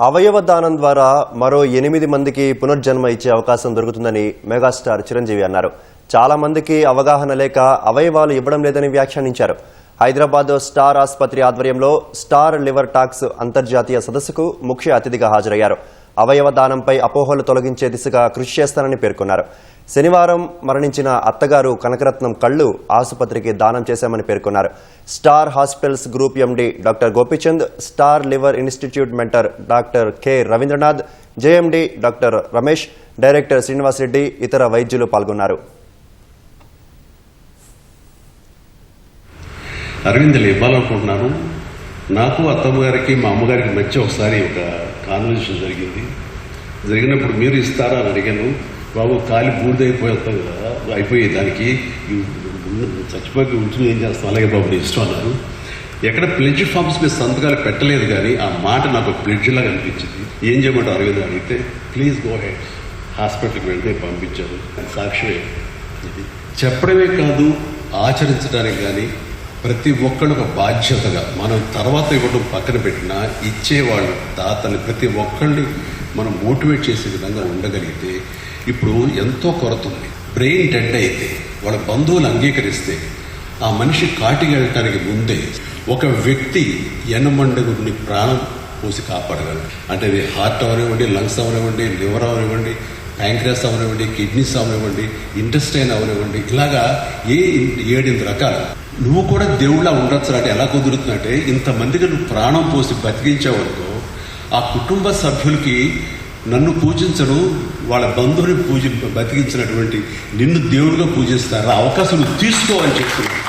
అవయవ దానం ద్వారా మరో ఎనిమిది మందికి పునర్జన్మ ఇచ్చే అవకాశం దొరుకుతుందని మెగాస్టార్ చిరంజీవి అన్నారు. చాలా మందికి అవగాహన లేక అవయవాలు ఇవ్వడం లేదని వ్యాఖ్యానించారు. హైదరాబాద్ స్టార్ ఆసుపత్రి ఆధ్వర్యంలో స్టార్ లివర్ టాక్స్ అంతర్జాతీయ సదస్సుకు ముఖ్య అతిథిగా హాజరయ్యారు. అవయవ దానంపై అపోహలు తొలగించే దిశగా కృషి చేస్తానని పేర్కొన్నారు. శనివారం మరణించిన అత్తగారు కనకరత్నం కళ్ళు ఆసుపత్రికి దానం చేశామని పేర్కొన్నారు. Star hospitals group MD doctor Gopichand star liver institute mentor doctor K Ravindranath JMD doctor Ramesh director Srinivasareddy ఇతర వైద్యులు పాల్గొన్నారు. అరవిందలు ఇవ్వాలనుకుంటున్నాను నాకు అత్తమ్మగారికి మా అమ్మగారికి మధ్య ఒకసారి ఒక కాన్వెన్షన్ జరిగింది. జరిగినప్పుడు మీరు ఇస్తారా అని అడిగాను. బాబు కాలి బూడిదైపోతాం కదా అయిపోయి దానికి చచ్చిపోయి ఉంటుంది ఏం చేస్తాం అలాగే బాబు నేను ఇష్టం అన్నారు. ఎక్కడ ప్లెడ్జ్ ఫామ్స్ మీద సంతకాలు పెట్టలేదు కానీ ఆ మాట నాకు ప్లెడ్జ్ లాగా అనిపించింది. ఏం చేయమంటారు అరవింద్ అడిగితే ప్లీజ్ గో హెడ్ హాస్పిటల్కి వెళ్తే పంపించారు. సాక్ష్యమే. ఇది చెప్పడమే కాదు ఆచరించడానికి కానీ ప్రతి ఒక్కళ్ళు ఒక బాధ్యతగా. మనం తర్వాత ఇవ్వడం పక్కన పెట్టినా ఇచ్చేవాళ్ళు దాతలు ప్రతి ఒక్కళ్ళని మనం మోటివేట్ చేసే విధంగా ఉండగలిగితే ఇప్పుడు ఎంతో కొరత ఉంది. బ్రెయిన్ డెడ్ అయితే వాళ్ళ బంధువులు అంగీకరిస్తే ఆ మనిషి కాటికి వెళ్ళటానికి ముందే ఒక వ్యక్తి ఎనమండగుడిని ప్రాణం పోసి కాపాడగలరు అంటే అది హార్ట్ అవనివ్వండి లంగ్స్ అవనివ్వండి లివర్ అవనివ్వండి ప్యాంక్రియాస్ అవనివ్వండి కిడ్నీస్ అవనివ్వండి ఇంటెస్టైన్ అవనివ్వండి ఇలాగా ఏ ఏడెనిమిది రకాలు. నువ్వు కూడా దేవుళ్ళ ఉండొచ్చు అంటే ఎలా కుదురుతుందంటే ఇంతమందికి నువ్వు ప్రాణం పోసి బతికించావనుకో ఆ కుటుంబ సభ్యులకి నన్ను పూజించను వాళ్ళ బంధువుని పూజి బతికించినటువంటి నిన్ను దేవుడిగా పూజిస్తారు ఆ అవకాశం నువ్వు తీసుకో అని చెప్తున్నాను